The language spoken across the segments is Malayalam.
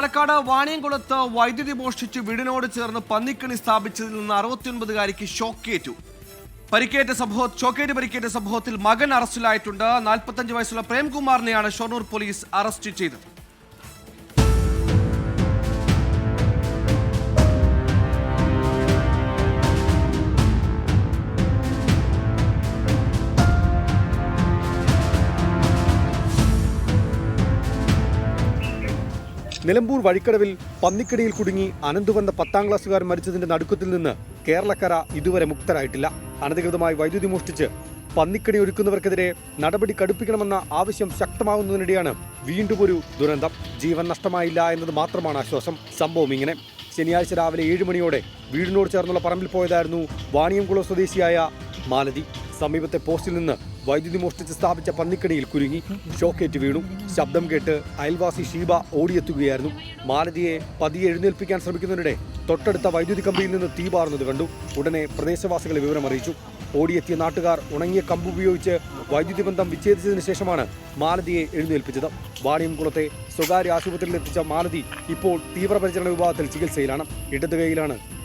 പാലക്കാട് വാണിയംകുളത്ത് വൈദ്യുതി മോഷ്ടിച്ച് വീടിനോട് ചേർന്ന് പന്നിക്കണി സ്ഥാപിച്ചതിൽ നിന്ന് അറുപത്തിയൊൻപതുകാരിക്ക് ഷോക്കേറ്റു. പരിക്കേറ്റ സംഭവ ഷോക്കേറ്റ് പരിക്കേറ്റ സംഭവത്തിൽ മകൻ അറസ്റ്റിലായിട്ടുണ്ട്. നാൽപ്പത്തഞ്ച് വയസ്സുള്ള പ്രേംകുമാറിനെയാണ് ഷൊർണൂർ പോലീസ് അറസ്റ്റ് ചെയ്തത്. നിലമ്പൂർ വഴിക്കടവിൽ പന്നിക്കടിയിൽ കുടുങ്ങി അനന്തുവന്ന പത്താം ക്ലാസ്സുകാരൻ മരിച്ചതിന്റെ നടുക്കത്തിൽ നിന്ന് കേരളക്കര ഇതുവരെ മുക്തരായിട്ടില്ല. അനധികൃതമായി വൈദ്യുതി മോഷ്ടിച്ച് പന്നിക്കടി ഒരുക്കുന്നവർക്കെതിരെ നടപടി കടുപ്പിക്കണമെന്ന ആവശ്യം ശക്തമാകുന്നതിനിടെയാണ് വീണ്ടും ഒരു ദുരന്തം. ജീവൻ നഷ്ടമായില്ല എന്നത് മാത്രമാണ് ആശ്വാസം. സംഭവം ഇങ്ങനെ. ശനിയാഴ്ച രാവിലെ ഏഴ് മണിയോടെ വീടിനോട് ചേർന്നുള്ള പറമ്പിൽ പോയതായിരുന്നു വാണിയംകുളം സ്വദേശിയായ മാലതി. സമീപത്തെ പോസ്റ്റിൽ നിന്ന് വൈദ്യുതി മോഷ്ടിച്ച് സ്ഥാപിച്ച പന്നിക്കടിയിൽ കുരുങ്ങി ഷോക്കേറ്റ് വീണു ശബ്ദം കേട്ട് അയൽവാസി ഷീബ ഓടിയെത്തുകയായിരുന്നു. മാലതിയെ പതിയെ എഴുന്നേൽപ്പിക്കാൻ ശ്രമിക്കുന്നതിനിടെ തൊട്ടടുത്ത വൈദ്യുതി കമ്പിയിൽ നിന്ന് തീ പാറുന്നത് കണ്ടു. ഉടനെ പ്രദേശവാസികളെ വിവരം അറിയിച്ചു. ഓടിയെത്തിയ നാട്ടുകാർ ഉണങ്ങിയ കമ്പ് ഉപയോഗിച്ച് വൈദ്യുതി ബന്ധം വിച്ഛേദിച്ചതിന് ശേഷമാണ് മാലതിയെ എഴുന്നേൽപ്പിച്ചത്. വാണിയംകുളത്തെ സ്വകാര്യ ആശുപത്രിയിൽ എത്തിച്ച മാലതി ഇപ്പോൾ തീവ്രപരിചരണ വിഭാഗത്തിൽ ചികിത്സയിലാണ്. ഇടത്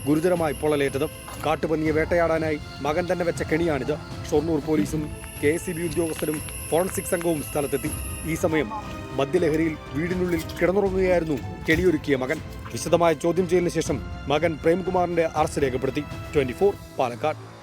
ഗുരുതരമായി പൊള്ളലേറ്റത്. കാട്ടുപന്നിയെ വേട്ടയാടാനായി മകൻ തന്നെ വെച്ച കെണിയാണിത്. ഷൊർണൂർ പോലീസും കെ എസ് ബി ഉദ്യോഗസ്ഥരും ഫോറൻസിക് സംഘവും സ്ഥലത്തെത്തി. ഈ സമയം മദ്യലഹരിയിൽ വീടിനുള്ളിൽ കിടന്നുറങ്ങുകയായിരുന്നു കെണിയൊരുക്കിയ മകൻ. വിശദമായ ചോദ്യം ചെയ്യലിന് ശേഷം മകൻ പ്രേംകുമാറിന്റെ അറസ്റ്റ് രേഖപ്പെടുത്തി. ട്വന്റി പാലക്കാട്.